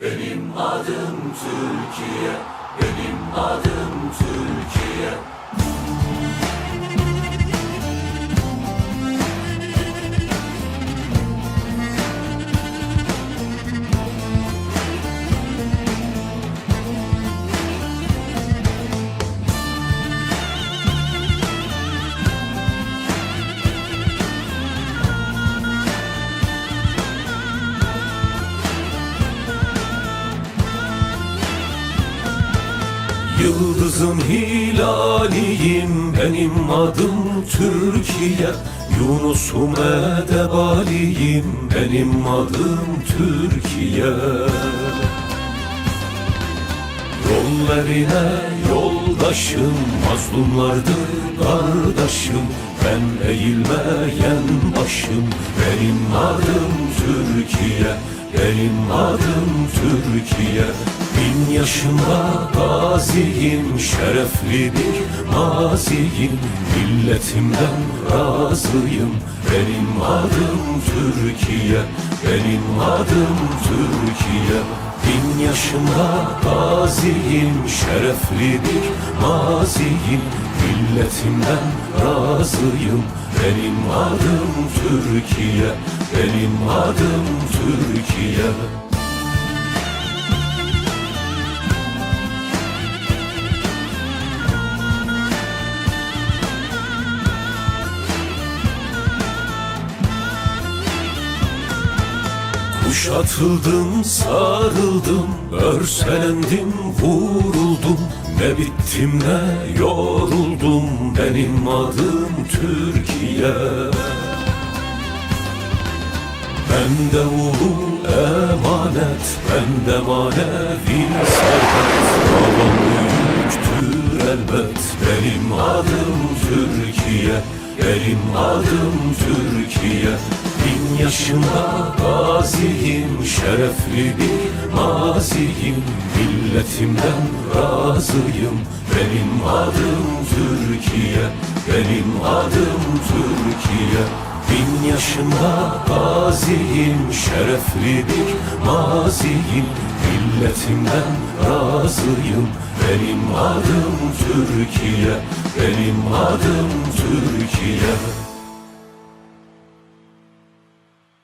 Benim adım Türkiye, benim adım Türkiye. Yıldızın hilaliyim benim adım Türkiye. Yunus'um edebaliyim benim adım Türkiye. Yollarına yoldaşım mazlumlardır kardeşim. Ben eğilmeyen başım. Benim adım Türkiye Benim adım Türkiye. Bin yaşında gaziyim Şerefli bir maziyim. Milletimden razıyım. Benim adım Türkiye Benim adım Türkiye Bin yaşında gaziyim Şerefli bir maziyim Milletimden razıyım Benim adım Türkiye Benim adım Türkiye Kuşatıldım, sarıldım, örselendim, vuruldum. Ne bittim ne yoruldum, benim adım Türkiye. Bende ulu emanet, bende manevi servet. Babam büyüktür elbet, benim adım Türkiye Benim adım Türkiye yaşında gaziyim, şerefli bir maziyim. Milletimden razıyım, benim adım Türkiye Benim adım Türkiye. Bin yaşında gaziyim, şerefli bir maziyim. Milletimden razıyım, benim adım Türkiye Benim adım Türkiye